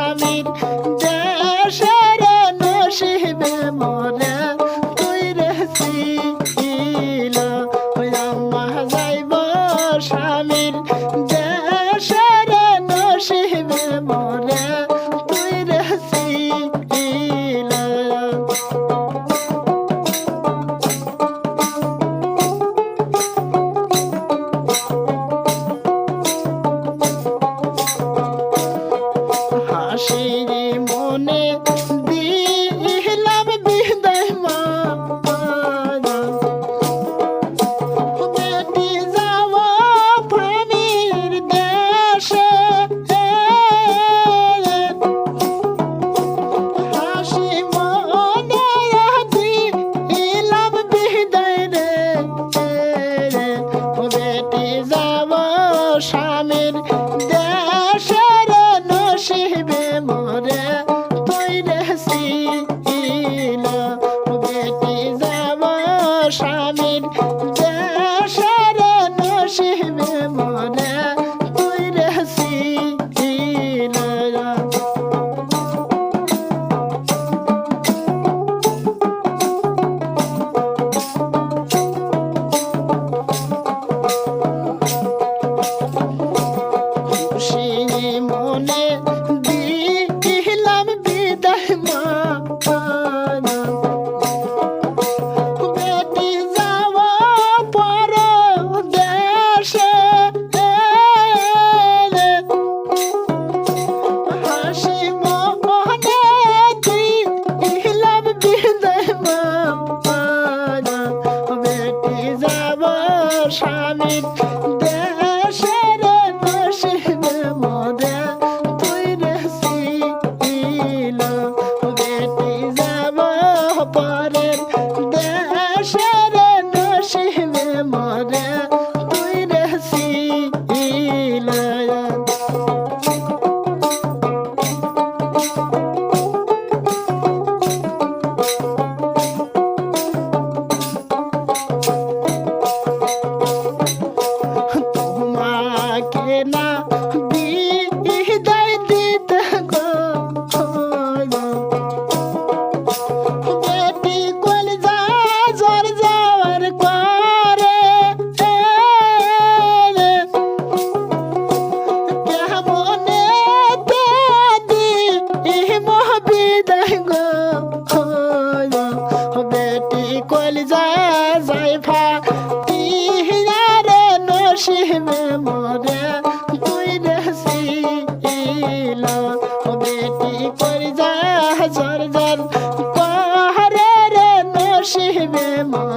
I David goodbye. Call যায় যাই ফা রে নসিবে মরে তুই ও বেটি কল যা জর জর কহরে রে নসিবে মরে